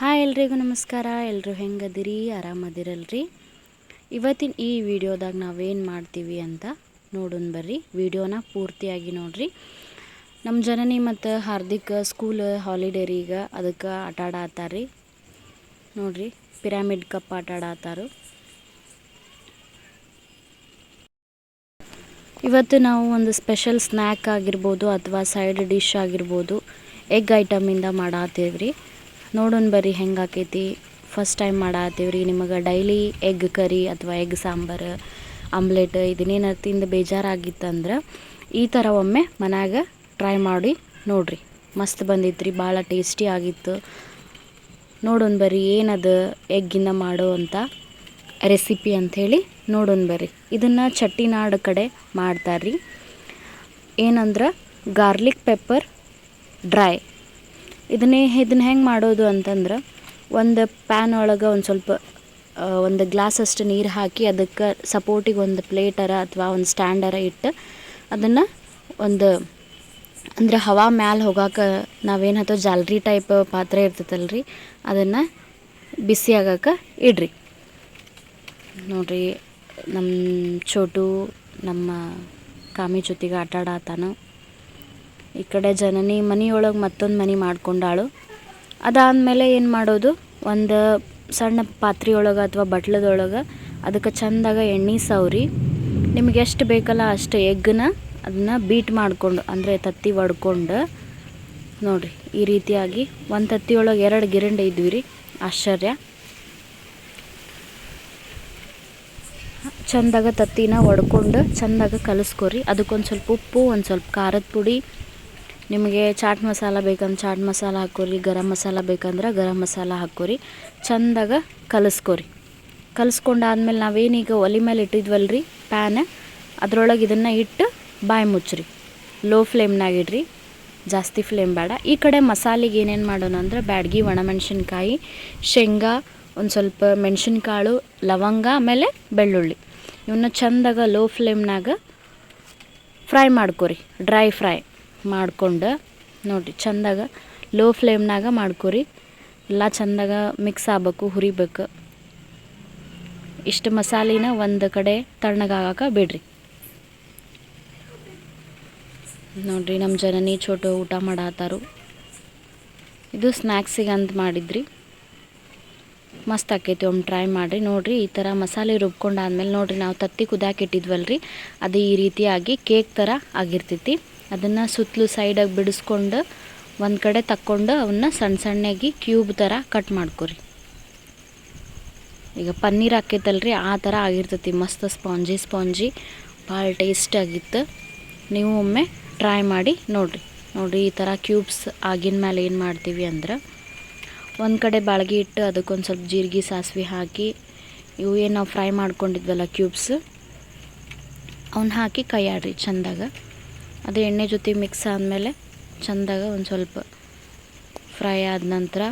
Hi ಎಲ್ರಿಗೂ ನಮಸ್ಕಾರ. ಎಲ್ಲರೂ ಹೆಂಗದಿರಿ? ಆರಾಮದಿರಲ್ರಿ? ಇವತ್ತಿನ ಈ ವಿಡಿಯೋದಾಗ ನಾವೇನು ಮಾಡ್ತೀವಿ ಅಂತ ನೋಡೋಣ ಬರ್ರಿ. ವಿಡಿಯೋನ ಪೂರ್ತಿಯಾಗಿ ನೋಡ್ರಿ. ನಮ್ಮ ಜನನಿ ಮತ್ತು ಹಾರ್ದಿಕ್ ಸ್ಕೂಲ್ ಹಾಲಿಡೇ ರೀ ಈಗ ಅದಕ್ಕೆ ಆಟ ಆಡತ್ತಾರ್ರಿ ನೋಡ್ರಿ, ಪಿರಾಮಿಡ್ ಕಪ್ ಆಟ ಆಡತ್ತಾರು ಇವತ್ತು ನಾವು ಒಂದು ಸ್ಪೆಷಲ್ ಸ್ನ್ಯಾಕ್ ಆಗಿರ್ಬೋದು ಅಥವಾ ಸೈಡ್ ಡಿಶ್ ಆಗಿರ್ಬೋದು, ಎಗ್ ಐಟಮಿಂದ ಮಾಡಾತೀವ್ರಿ. ನೋಡೋಣ ಬರ್ರಿ, ಹೆಂಗೆ ಆಕೈತಿ? ಫಸ್ಟ್ ಟೈಮ್ ಮಾಡಾತೀವ್ರಿ. ನಿಮಗೆ ಡೈಲಿ ಎಗ್ ಕರಿ ಅಥವಾ ಎಗ್ ಸಾಂಬಾರು ಆಮ್ಲೆಟ್ ಇದನ್ನೇನು ತಿಂದು ಬೇಜಾರಾಗಿತ್ತಂದ್ರೆ ಈ ಥರ ಒಮ್ಮೆ ಮನ್ಯಾಗ ಟ್ರೈ ಮಾಡಿ ನೋಡ್ರಿ. ಮಸ್ತ್ ಬಂದಿತ್ತು ಭಾಳ ಟೇಸ್ಟಿ ಆಗಿತ್ತು. ನೋಡೋಣ ಬರ್ರಿ, ಏನದು ಎಗ್ಗಿಂದ ಮಾಡೋ ಅಂತ ರೆಸಿಪಿ ಅಂಥೇಳಿ ನೋಡೋಣ ಬರ್ರಿ. ಇದನ್ನು ಚಟ್ಟಿನಾಡು ಕಡೆ ಮಾಡ್ತಾರ್ರಿ. ಏನಂದ್ರೆ ಗಾರ್ಲಿಕ್ ಪೆಪ್ಪರ್ ಡ್ರೈ ಇದನ್ನೇ, ಇದನ್ನ ಹೆಂಗೆ ಮಾಡೋದು ಅಂತಂದ್ರೆ ಒಂದು ಪ್ಯಾನ್ ಒಳಗೆ ಒಂದು ಸ್ವಲ್ಪ ಒಂದು ಗ್ಲಾಸಷ್ಟು ನೀರು ಹಾಕಿ ಅದಕ್ಕೆ ಸಪೋರ್ಟಿಗೆ ಒಂದು ಪ್ಲೇಟರ ಅಥವಾ ಒಂದು ಸ್ಟ್ಯಾಂಡರ ಇಟ್ಟು ಅದನ್ನು ಒಂದು, ಅಂದ್ರೆ ಹವಾ ಮ್ಯಾಲೆ ಹೋಗಾಕ ನಾವೇನು ಹತ್ತೋ ಜಾಲ್ರಿ ಟೈಪ್ ಪಾತ್ರೆ ಇರ್ತೈತಲ್ರಿ, ಅದನ್ನು ಬಿಸಿ ಆಗಕ್ಕೆ ಇಡ್ರಿ. ನೋಡ್ರಿ ನಮ್ಮ ಚೋಟು ನಮ್ಮ ಕಾಮಿ ಜೊತೆಗೆ ಆಟ ಈ ಕಡೆ ಜನನಿ ಮನೆಯೊಳಗೆ ಮತ್ತೊಂದು ಮನೆ ಮಾಡ್ಕೊಂಡಾಳು. ಅದಾದಮೇಲೆ ಏನು ಮಾಡೋದು? ಒಂದು ಸಣ್ಣ ಪಾತ್ರೆಯೊಳಗೆ ಅಥವಾ ಬಟ್ಲದೊಳಗೆ ಅದಕ್ಕೆ ಚಂದಾಗ ಎಣ್ಣೆ ಸವರಿ. ನಿಮ್ಗೆ ಎಷ್ಟು ಬೇಕಲ್ಲ ಅಷ್ಟು ಎಗ್ಗನ್ನ ಅದನ್ನ ಬೀಟ್ ಮಾಡಿಕೊಂಡು, ಅಂದರೆ ತತ್ತಿ ಒಡ್ಕೊಂಡು ನೋಡಿರಿ, ಈ ರೀತಿಯಾಗಿ ಒಂದು ತತ್ತಿಯೊಳಗೆ ಎರಡು ಗಿರಂಡೆ ಇದ್ವಿ ರೀ, ಆಶ್ಚರ್ಯ. ಚಂದಾಗ ತತ್ತಿನ ಒಡ್ಕೊಂಡು ಚಂದಾಗ ಕಲಿಸ್ಕೊರಿ. ಅದಕ್ಕೊಂದು ಸ್ವಲ್ಪ ಉಪ್ಪು, ಒಂದು ಸ್ವಲ್ಪ ಖಾರದ ಪುಡಿ ನಿಮಗೆ ಚಾಟ್ ಮಸಾಲ ಬೇಕಂದ್ರೆ ಚಾಟ್ ಮಸಾಲ ಹಾಕೋರಿ ಗರಂ ಮಸಾಲ ಬೇಕಂದ್ರೆ ಗರಂ ಮಸಾಲ ಹಾಕೋರಿ ಚಂದಾಗ ಕಲಿಸ್ಕೊರಿ. ಕಲಿಸ್ಕೊಂಡಾದ್ಮೇಲೆ ನಾವೇನೀಗ ಒಲೆ ಮೇಲೆ ಇಟ್ಟಿದ್ವಲ್ರಿ ಪ್ಯಾನ್ ಅದರೊಳಗೆ ಇದನ್ನು ಇಟ್ಟು ಬಾಯಿ ಮುಚ್ಚ್ರಿ. ಲೋ ಫ್ಲೇಮ್ನಾಗ ಇಡ್ರಿ. ಜಾಸ್ತಿ ಫ್ಲೇಮ್ ಬೇಡ. ಈ ಕಡೆ ಮಸಾಲೆಗೆ ಏನೇನು ಮಾಡೋಣ ಅಂದ್ರೆ ಬ್ಯಾಡಗಿ, ಒಣಮೆಣ್ಸಿನ್ಕಾಯಿ, ಶೇಂಗಾ, ಒಂದು ಸ್ವಲ್ಪ ಮೆಣಸಿನ್ಕಾಳು, ಲವಂಗ, ಆಮೇಲೆ ಬೆಳ್ಳುಳ್ಳಿ. ಇವನ್ನ ಚಂದಾಗ ಲೋ ಫ್ಲೇಮ್ನಾಗ ಫ್ರೈ ಮಾಡ್ಕೊರಿ. ಡ್ರೈ ಫ್ರೈ ಮಾಡ್ಕೊಂಡು ನೋಡಿರಿ ಚಂದಾಗ ಲೋ ಫ್ಲೇಮ್ನಾಗ ಮಾಡ್ಕೊರಿ. ಎಲ್ಲ ಚಂದಾಗ ಮಿಕ್ಸ್ ಆಗ್ಬೇಕು, ಹುರಿಬೇಕು. ಇಷ್ಟು ಮಸಾಲಿನ ಒಂದು ಕಡೆ ತಣ್ಣಗಾಗಕ್ಕೆ ಬಿಡ್ರಿ. ನೋಡಿರಿ ನಮ್ಮ ಜನನಿ ಚೋಟು ಊಟ ಮಾಡತ್ತಾರು ಇದು ಸ್ನ್ಯಾಕ್ಸಿಗೆ ಅಂತ ಮಾಡಿದ್ರಿ. ಮಸ್ತ್ ಆಕೈತಿ ಒಮ್ಮೆ ಟ್ರೈ ಮಾಡಿರಿ. ನೋಡಿರಿ, ಈ ಥರ ಮಸಾಲೆ ರುಬ್ಕೊಂಡಾದ್ಮೇಲೆ ನೋಡಿರಿ, ನಾವು ತತ್ತಿ ಕುದಾಕೆ ಇಟ್ಟಿದ್ವಲ್ರಿ ಅದು ಈ ರೀತಿಯಾಗಿ ಕೇಕ್ ಥರ ಆಗಿರ್ತೈತಿ. ಅದನ್ನು ಸುತ್ತಲೂ ಸೈಡಾಗಿ ಬಿಡಿಸ್ಕೊಂಡು, ಒಂದು ಕಡೆ ತಕ್ಕೊಂಡು ಅವನ್ನ ಸಣ್ಣ ಸಣ್ಣಗೆ ಕ್ಯೂಬ್ ಥರ ಕಟ್ ಮಾಡ್ಕೊರಿ. ಈಗ ಪನ್ನೀರ್ ಹಾಕೈತಲ್ರಿ ಆ ಥರ ಆಗಿರ್ತೈತಿ. ಮಸ್ತ್ ಸ್ಪಾಂಜಿ ಸ್ಪಾಂಜಿ, ಭಾಳ ಟೇಸ್ಟ್ ಆಗಿತ್ತು. ನೀವು ಒಮ್ಮೆ ಟ್ರೈ ಮಾಡಿ ನೋಡಿರಿ. ನೋಡಿರಿ, ಈ ಥರ ಕ್ಯೂಬ್ಸ್ ಆಗಿನ ಮೇಲೆ ಏನು ಮಾಡ್ತೀವಿ ಅಂದ್ರೆ ಒಂದು ಕಡೆ ಬಾಳ್ಗೆ ಇಟ್ಟು ಅದಕ್ಕೊಂದು ಸ್ವಲ್ಪ ಜೀರಿಗೆ, ಸಾಸಿವೆ ಹಾಕಿ ಇವು ಏನು ನಾವು ಫ್ರೈ ಮಾಡ್ಕೊಂಡಿದ್ವಲ್ಲ ಕ್ಯೂಬ್ಸ್ ಅವನ್ನ ಹಾಕಿ ಕೈಯಾಡ್ರಿ ಚಂದಾಗ. ಅದು ಎಣ್ಣೆ ಜೊತೆ ಮಿಕ್ಸ್ ಆದಮೇಲೆ ಚಂದಾಗ ಒಂದು ಸ್ವಲ್ಪ ಫ್ರೈ ಆದ ನಂತರ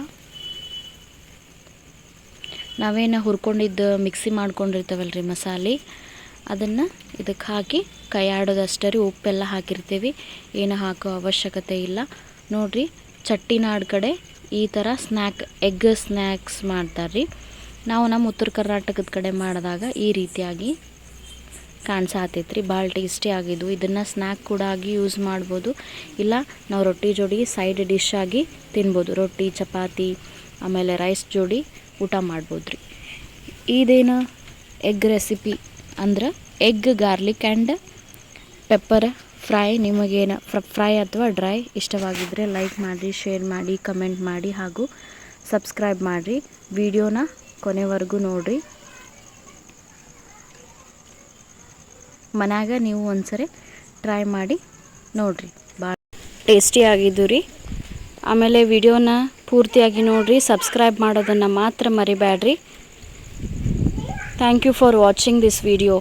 ನಾವೇನು ಹುರ್ಕೊಂಡಿದ್ದು ಮಿಕ್ಸಿ ಮಾಡ್ಕೊಂಡಿರ್ತೀವಲ್ರಿ ಮಸಾಲೆ, ಅದನ್ನು ಇದಕ್ಕೆ ಹಾಕಿ ಕೈಯಾಡೋದಷ್ಟೇ ರೀ ಉಪ್ಪೆಲ್ಲ ಹಾಕಿರ್ತೀವಿ. ಏನು ಹಾಕೋ ಅವಶ್ಯಕತೆ ಇಲ್ಲ. ನೋಡಿರಿ ಚಟ್ಟಿನಾಡು ಕಡೆ ಈ ಥರ ಸ್ನ್ಯಾಕ್ ಎಗ್ ಸ್ನ್ಯಾಕ್ಸ್ ಮಾಡ್ತಾರೆ ನಾವು ನಮ್ಮ ಉತ್ತರ ಕರ್ನಾಟಕದ ಕಡೆ ಮಾಡಿದಾಗ ಈ ರೀತಿಯಾಗಿ ಕಾಣಿಸಾತೈತ್ರಿ. ಭಾಳ ಟೇಸ್ಟಿ ಆಗಿದ್ವು ಇದನ್ನು ಸ್ನ್ಯಾಕ್ ಕೂಡ ಆಗಿ ಯೂಸ್ ಮಾಡ್ಬೋದು. ಇಲ್ಲ, ನಾವು ರೊಟ್ಟಿ ಜೋಡಿ ಸೈಡ್ ಡಿಶ್ ಆಗಿ ತಿನ್ಬೋದು. ರೊಟ್ಟಿ, ಚಪಾತಿ, ಆಮೇಲೆ ರೈಸ್ ಜೋಡಿ ಊಟ ಮಾಡ್ಬೋದು ರೀ ಇದೇನು ಎಗ್ ರೆಸಿಪಿ ಅಂದ್ರೆ egg garlic and pepper fry, ನಿಮಗೇನು ಫ್ರೈ ಅಥವಾ ಡ್ರೈ ಇಷ್ಟವಾಗಿದ್ದರೆ ಲೈಕ್ ಮಾಡಿ, ಶೇರ್ ಮಾಡಿ, ಕಮೆಂಟ್ ಮಾಡಿ ಹಾಗೂ ಸಬ್ಸ್ಕ್ರೈಬ್ ಮಾಡಿರಿ ವಿಡಿಯೋನ ಕೊನೆವರೆಗೂ ನೋಡಿರಿ. ಮನ್ಯಾಗ ನೀವು ಒಂದ್ಸರಿ ಟ್ರೈ ಮಾಡಿ ನೋಡಿರಿ. ಭಾಳ ಟೇಸ್ಟಿ ಆಗಿದ್ದು ರೀ. ಆಮೇಲೆ ವಿಡಿಯೋನ ಪೂರ್ತಿಯಾಗಿ ನೋಡಿರಿ. ಸಬ್ಸ್ಕ್ರೈಬ್ ಮಾಡೋದನ್ನು ಮಾತ್ರ ಮರಿಬೇಡ್ರಿ thank you for watching this video